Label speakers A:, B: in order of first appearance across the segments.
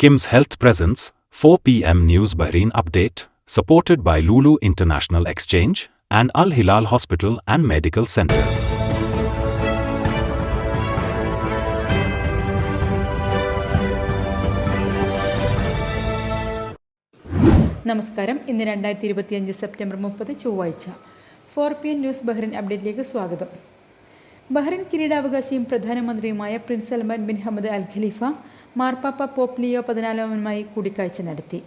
A: Kim's Health Presence, 4 p.m. News Bahrain Update, supported by Lulu International Exchange and Al Hilal Hospital and Medical Centers.
B: നമസ്കാരം ഇന്ന് രണ്ടായിരത്തി ഇരുപത്തിയഞ്ച് September മുപ്പത് ചൊവ്വാഴ്ച four P N news Bahrain അപ്ഡേറ്റിലേക്ക് സ്വാഗതം Bahrain കിരീടാവകാശിയും പ്രധാനമന്ത്രിയുമായ Prince Salman bin Hamad Al Khalifa മാർപ്പാപ്പ pop Leo പതിനാലാമനുമായി കൂടിക്കാഴ്ച നടത്തി.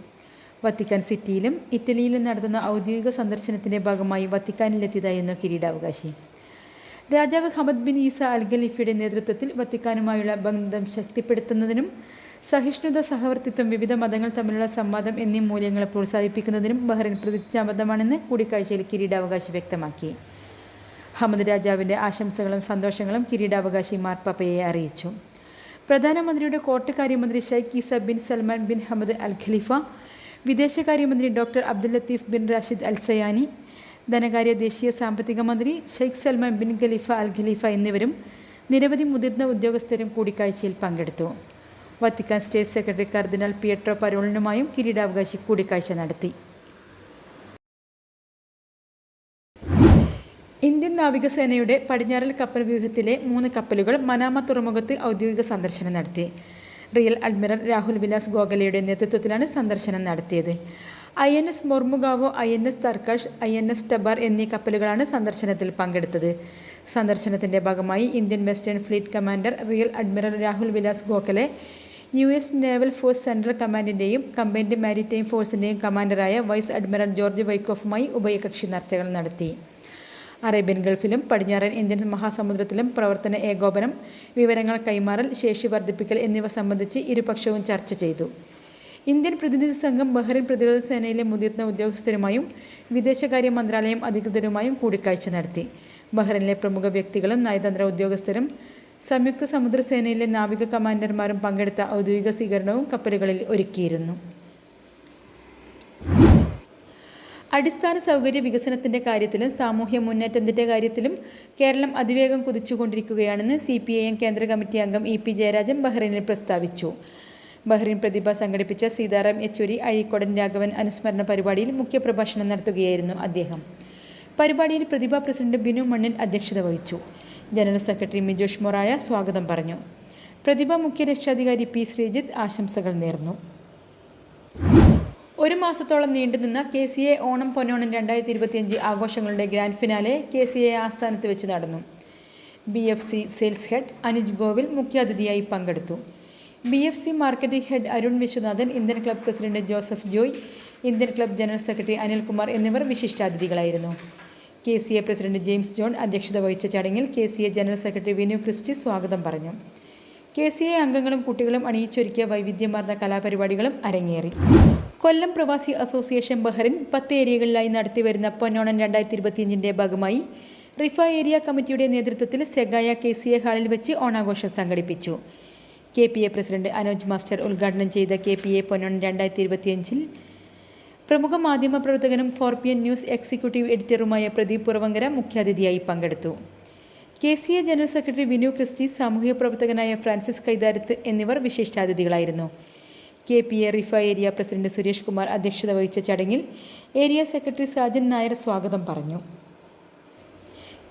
B: വത്തിക്കാൻ സിറ്റിയിലും ഇറ്റലിയിലും നടത്തുന്ന ഔദ്യോഗിക സന്ദർശനത്തിന്റെ ഭാഗമായി വത്തിക്കാനിലെത്തിയതായിരുന്നു കിരീടാവകാശി. രാജാവ് ഹമദ് ബിൻ ഈസ അൽ ഖലീഫയുടെ നേതൃത്വത്തിൽ വത്തിക്കാനുമായുള്ള ബന്ധം ശക്തിപ്പെടുത്തുന്നതിനും സഹിഷ്ണുത സഹവർത്തിത്വം വിവിധ മതങ്ങൾ തമ്മിലുള്ള സംവാദം എന്നീ മൂല്യങ്ങളെ പ്രോത്സാഹിപ്പിക്കുന്നതിനും ബഹ്റിൻ പ്രതിജ്ഞാബദ്ധമാണെന്ന് കൂടിക്കാഴ്ചയിൽ കിരീടാവകാശി വ്യക്തമാക്കി. ഹമദ് രാജാവിന്റെ ആശംസകളും സന്തോഷങ്ങളും കിരീടാവകാശി മാർപ്പാപ്പയെ അറിയിച്ചു. പ്രധാനമന്ത്രിയുടെ കോട്ടകാര്യമന്ത്രി Sheikh Isa bin Salman bin Hamad Al Khalifa വിദേശകാര്യമന്ത്രി doctor Abdul Latif bin Rashid Al Zayani ധനകാര്യ ദേശീയ സാമ്പത്തിക മന്ത്രി Sheikh Salman bin Khalifa Al Khalifa എന്നിവരും നിരവധി മുതിർന്ന ഉദ്യോഗസ്ഥരും കൂടിക്കാഴ്ചയിൽ പങ്കെടുത്തു. Vatican state secretary cardinal Pietro പരോളിനുമായും കിരീടാവകാശി കൂടിക്കാഴ്ച നടത്തി. ഇന്ത്യൻ നാവികസേനയുടെ പടിഞ്ഞാറൽ കപ്പൽ വ്യൂഹത്തിലെ മൂന്ന് കപ്പലുകൾ മനാമ തുറമുഖത്ത് ഔദ്യോഗിക സന്ദർശനം നടത്തി. റിയൽ അഡ്മിറൽ രാഹുൽ വിലാസ് ഗോഖലയുടെ നേതൃത്വത്തിലാണ് സന്ദർശനം നടത്തിയത്. I N S Mormugao I N S Tarkash I N S Tabar എന്നീ കപ്പലുകളാണ് സന്ദർശനത്തിൽ പങ്കെടുത്തത്. സന്ദർശനത്തിന്റെ ഭാഗമായി Indian western fleet commander rear admiral Rahul Vilas Gokhale U S naval force central കമാൻഡിന്റെയും combined maritime ഫോഴ്സിന്റെയും കമാൻഡറായ വൈസ് അഡ്മിറൽ ജോർജ് വൈക്കോഫുമായി ഉഭയകക്ഷി ചർച്ചകൾ നടത്തി. അറേബ്യൻ ഗൾഫിലും പടിഞ്ഞാറൻ ഇന്ത്യൻ മഹാസമുദ്രത്തിലും പ്രവർത്തന ഏകോപനം വിവരങ്ങൾ കൈമാറൽ ശേഷി വർദ്ധിപ്പിക്കൽ എന്നിവ സംബന്ധിച്ച് ഇരുപക്ഷവും ചർച്ച ചെയ്തു. ഇന്ത്യൻ പ്രതിനിധി സംഘം ബഹ്റിൻ പ്രതിരോധ സേനയിലെ മുതിർന്ന ഉദ്യോഗസ്ഥരുമായും വിദേശകാര്യ മന്ത്രാലയം അധികൃതരുമായും കൂടിക്കാഴ്ച നടത്തി. ബഹ്റിനിലെ പ്രമുഖ വ്യക്തികളും നയതന്ത്ര ഉദ്യോഗസ്ഥരും സംയുക്ത സമുദ്രസേനയിലെ നാവിക കമാൻഡർമാരും പങ്കെടുത്ത ഔദ്യോഗിക സ്വീകരണവും കപ്പലുകളിൽ ഒരുക്കിയിരുന്നു. അടിസ്ഥാന സൗകര്യ വികസനത്തിന്റെ കാര്യത്തിലും സാമൂഹ്യ മുന്നേറ്റത്തിന്റെ കാര്യത്തിലും കേരളം അതിവേഗം കുതിച്ചുകൊണ്ടിരിക്കുകയാണെന്ന് സി പി ഐ എം കേന്ദ്ര കമ്മിറ്റി അംഗം ഇ പി ജയരാജൻ ബഹ്റൈനിൽ പ്രസ്താവിച്ചു. ബഹ്റൈൻ പ്രതിഭ സംഘടിപ്പിച്ച സീതാറാം യെച്ചൂരി അഴീക്കോടൻ രാഘവൻ അനുസ്മരണ പരിപാടിയിൽ മുഖ്യപ്രഭാഷണം നടത്തുകയായിരുന്നു അദ്ദേഹം. പരിപാടിയിൽ പ്രതിഭ പ്രസിഡന്റ് ബിനു മണ്ണിൽ അധ്യക്ഷത വഹിച്ചു. ജനറൽ സെക്രട്ടറി മിജോഷ് മൊറായ സ്വാഗതം പറഞ്ഞു. പ്രതിഭ മുഖ്യ രക്ഷാധികാരി പി ശ്രീജിത്ത് ആശംസകൾ നേർന്നു. ഒരു മാസത്തോളം നീണ്ടുനിന്ന K C A Onam Ponnonam രണ്ടായിരത്തി ഇരുപത്തിയഞ്ച് ആഘോഷങ്ങളുടെ grand finale K C A ആസ്ഥാനത്ത് വെച്ച് നടന്നു. B F C sales head Anuj Goel മുഖ്യാതിഥിയായി പങ്കെടുത്തു. B F C marketing head Arun Viswanathan Indian club president Joseph Joy Indian club general secretary Anilkumar എന്നിവർ വിശിഷ്ടാതിഥികളായിരുന്നു. K C A president James John അധ്യക്ഷത വഹിച്ച ചടങ്ങിൽ K C A general secretary Vinu Christy സ്വാഗതം പറഞ്ഞു. K C A അംഗങ്ങളും കുട്ടികളും അണിയിച്ചൊരുക്കിയ വൈവിധ്യമാർന്ന കലാപരിപാടികളും അരങ്ങേറി. കൊല്ലം പ്രവാസി അസോസിയേഷൻ ബഹ്റിൻ പത്ത് ഏരിയകളിലായി നടത്തിവരുന്ന പൊന്നോണം രണ്ടായിരത്തി ഇരുപത്തിയഞ്ചിന്റെ ഭാഗമായി റിഫ ഏരിയ കമ്മിറ്റിയുടെ നേതൃത്വത്തിൽ സെഗായ കെ സി എ ഹാളിൽ വെച്ച് ഓണാഘോഷം സംഘടിപ്പിച്ചു. K P A president Anoj master ഉദ്ഘാടനം ചെയ്ത കെ പി എ പൊന്നോണം രണ്ടായിരത്തി ഇരുപത്തിയഞ്ചിൽ പ്രമുഖ മാധ്യമ പ്രവർത്തകനും four P M news executive എഡിറ്ററുമായ Pradeep Puravankara മുഖ്യാതിഥിയായി പങ്കെടുത്തു. K C A general secretary Vinu Christy സാമൂഹ്യ പ്രവർത്തകനായ ഫ്രാൻസിസ് കൈതാരത്ത് എന്നിവർ വിശേഷാതിഥികളായിരുന്നു. K P A Riffa area president Suresh Kumar അധ്യക്ഷത വഹിച്ച ചടങ്ങിൽ ഏരിയ സെക്രട്ടറി സാജൻ നായർ സ്വാഗതം പറഞ്ഞു.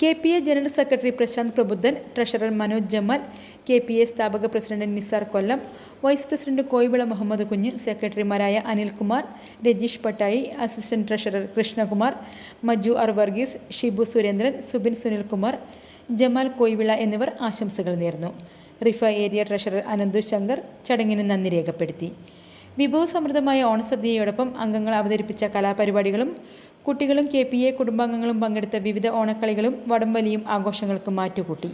B: K P A general secretary Prashanth Prabuddhan treasurer Manoj Jamal K P A സ്ഥാപക president Nisar Kollam vice president Koyivila Muhammad Kunju സെക്രട്ടറിമാരായ Anilkumar Rajeesh Pattayi assistant treasurer Krishnakumar Maju Arvarghese Shibu Surendran Subin Sunilkumar Jamal Koyivila എന്നിവർ ആശംസകൾ നേർന്നു. Riffa area treasurer Ananthu Shankar ചടങ്ങിന് നന്ദി രേഖപ്പെടുത്തി. വിഭവസമൃദ്ധമായ ഓണസദ്യയോടൊപ്പം അംഗങ്ങൾ അവതരിപ്പിച്ച കലാപരിപാടികളും കുട്ടികളും കെ പി എ കുടുംബാംഗങ്ങളും പങ്കെടുത്ത വിവിധ ഓണക്കളികളും വടംവലിയും ആഘോഷങ്ങൾക്ക് മാറ്റുകൂട്ടി.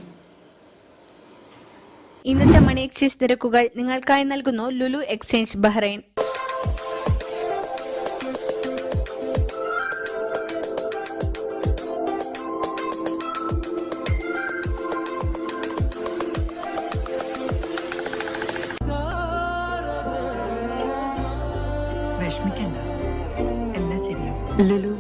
C: ഇന്നത്തെ മണി എക്സ്ചേഞ്ച് നിരക്കുകൾ നിങ്ങൾക്കായി നൽകുന്നു ലുലു എക്സ്ചേഞ്ച് ബഹ്റൈൻ.
D: ശരിയാവും ലുലു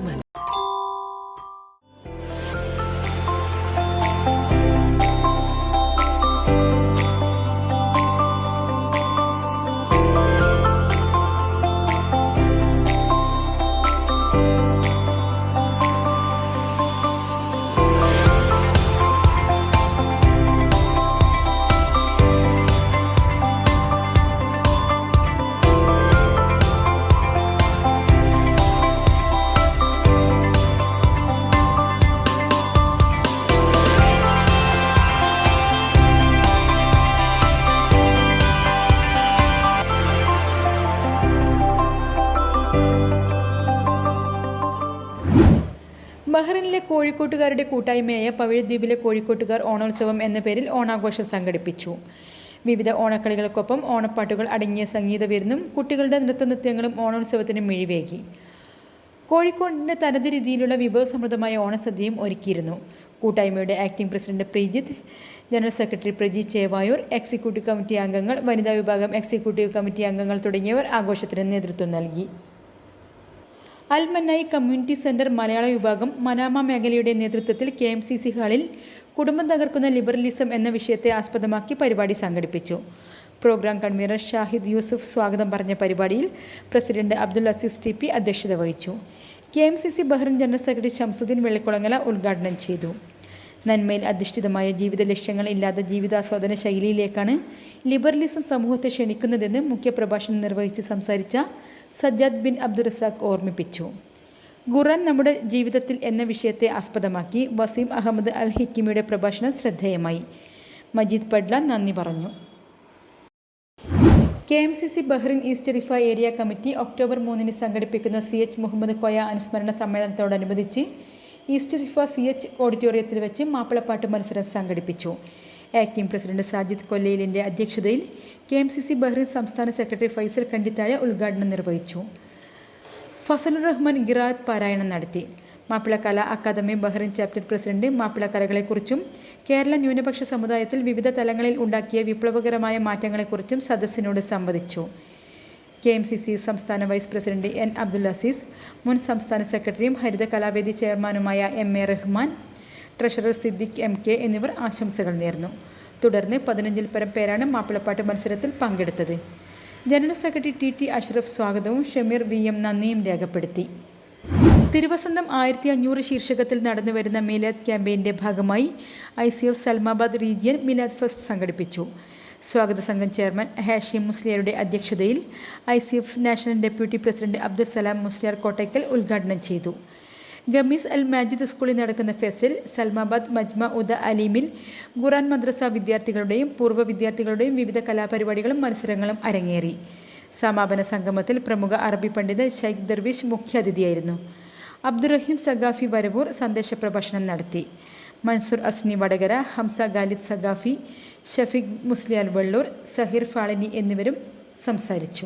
B: കോഴിക്കോട്ടുകാരുടെ കൂട്ടായ്മയായ പവിഴദ്വീപിലെ കോഴിക്കോട്ടുകാർ ഓണോത്സവം എന്ന പേരിൽ ഓണാഘോഷം സംഘടിപ്പിച്ചു. വിവിധ ഓണക്കളികൾക്കൊപ്പം ഓണപ്പാട്ടുകൾ അടങ്ങിയ സംഗീത വിരുന്നും കുട്ടികളുടെ നൃത്തനൃത്യങ്ങളും ഓണോത്സവത്തിന് മിഴിവേകി. കോഴിക്കോടിന്റെ തനത് രീതിയിലുള്ള വിഭവസമൃദ്ധമായ ഓണസദ്യയും ഒരുക്കിയിരുന്നു. കൂട്ടായ്മയുടെ acting president Preejith general secretary Praji Chevayur executive committee അംഗങ്ങൾ വനിതാ വിഭാഗം എക്സിക്യൂട്ടീവ് കമ്മിറ്റി അംഗങ്ങൾ തുടങ്ങിയവർ ആഘോഷത്തിന് നേതൃത്വം നൽകി. അൽമന്നായി കമ്മ്യൂണിറ്റി സെന്റർ മലയാള വിഭാഗം മനാമ മേഖലയുടെ നേതൃത്വത്തിൽ കെ എം സി സി ഹാളിൽ കുടുംബം തകർക്കുന്ന ലിബറലിസം എന്ന വിഷയത്തെ ആസ്പദമാക്കി പരിപാടി സംഘടിപ്പിച്ചു. പ്രോഗ്രാം കൺവീനർ ഷാഹിദ് യൂസുഫ് സ്വാഗതം പറഞ്ഞ പരിപാടിയിൽ president Abdul Azeez T P അധ്യക്ഷത വഹിച്ചു. K M C C Bahrain general secretary Shamsuddin Vellikulangara ഉദ്ഘാടനം ചെയ്തു. നന്മയിൽ അധിഷ്ഠിതമായ ജീവിത ലക്ഷ്യങ്ങൾ ഇല്ലാത്ത ജീവിതാസ്വാദന ശൈലിയിലേക്കാണ് ലിബറലിസം സമൂഹത്തെ ക്ഷണിക്കുന്നതെന്ന് മുഖ്യപ്രഭാഷണം നിർവഹിച്ച് സംസാരിച്ച സജ്ജാദ് ബിൻ അബ്ദുറസാഖ് ഓർമ്മിപ്പിച്ചു. ഖുറാൻ നമ്മുടെ ജീവിതത്തിൽ എന്ന വിഷയത്തെ ആസ്പദമാക്കി വസീം അഹമ്മദ് അൽ ഹിക്കിമിയുടെ പ്രഭാഷണം ശ്രദ്ധേയമായി. മജീദ് പഡ്ല നന്ദി പറഞ്ഞു. K M C C Bahrain east Riffa area committee October മൂന്നിന് സംഘടിപ്പിക്കുന്ന സി എച്ച് മുഹമ്മദ് കോയ അനുസ്മരണ സമ്മേളനത്തോടനുബന്ധിച്ച് ഈസ്റ്റ് റിഫ സി എച്ച് ഓഡിറ്റോറിയത്തിൽ വെച്ച് മാപ്പിളപ്പാട്ട് മത്സരം സംഘടിപ്പിച്ചു. ആക്ടിംഗ് പ്രസിഡന്റ് സാജിദ് കൊല്ലയിലിന്റെ അധ്യക്ഷതയിൽ K M C C Bahrain സംസ്ഥാന സെക്രട്ടറി ഫൈസൽ കണ്ടിത്താഴ ഉദ്ഘാടനം നിർവഹിച്ചു. ഫസലുർ റഹ്മാൻ ഗിറാത്ത് പാരായണം നടത്തി. Mappilakala academy Bahrain chapter president മാപ്പിളക്കലകളെക്കുറിച്ചും Kerala ന്യൂനപക്ഷ സമുദായത്തിൽ വിവിധ തലങ്ങളിൽ ഉണ്ടാക്കിയ വിപ്ലവകരമായ മാറ്റങ്ങളെക്കുറിച്ചും സദസ്സിനോട് സംവദിച്ചു. കെ എം സി സി സംസ്ഥാന vice president N Abdul Azeez മുൻ സംസ്ഥാന സെക്രട്ടറിയും ഹരിത കലാവേദി ചെയർമാനുമായ M A Rahman treasurer Siddique M K എന്നിവർ ആശംസകൾ നേർന്നു. തുടർന്ന് പതിനഞ്ചിൽ പരം പേരാണ് മാപ്പിളപ്പാട്ട് മത്സരത്തിൽ പങ്കെടുത്തത്. General secretary T T Ashraf സ്വാഗതവും ഷമീർ വി എം നന്ദിയും രേഖപ്പെടുത്തി. തിരുവസന്തം ആയിരത്തി അഞ്ഞൂറ് ശീർഷകത്തിൽ നടന്നു വരുന്ന മിലാദ് ക്യാമ്പയിന്റെ ഭാഗമായി I C F Salmabad region Milad fest സംഘടിപ്പിച്ചു. സ്വാഗത സംഘം ചെയർമാൻ ഹാഷിം മുസ്ലിയാരുടെ അധ്യക്ഷതയിൽ I C F national deputy president Abdul Salam Musliyar Kottakkal ഉദ്ഘാടനം ചെയ്തു. ഗമീസ് അൽ മാജിദ് സ്കൂളിൽ നടക്കുന്ന ഫെസ്റ്റിൽ സൽമാബാദ് മജ്മ ഉദ അലീമിൽ ഖുറാൻ മദ്രസ വിദ്യാർത്ഥികളുടെയും പൂർവ വിദ്യാർത്ഥികളുടെയും വിവിധ കലാപരിപാടികളും മത്സരങ്ങളും അരങ്ങേറി. സമാപന സംഗമത്തിൽ പ്രമുഖ അറബി പണ്ഡിതൻ ഷെയ്ഖ് ദർവിഷ് മുഖ്യാതിഥിയായിരുന്നു. അബ്ദുറഹീം സഗാഫി വരവൂർ സന്ദേശ പ്രഭാഷണം നടത്തി. മൻസൂർ അസ്നി വടകര ഹംസ ഖാലിദ് സഖാഫി ഷഫീഖ് മുസ്ലിയാൽ വെള്ളൂർ സഹിർ ഫാളിനി എന്നിവരും സംസാരിച്ചു.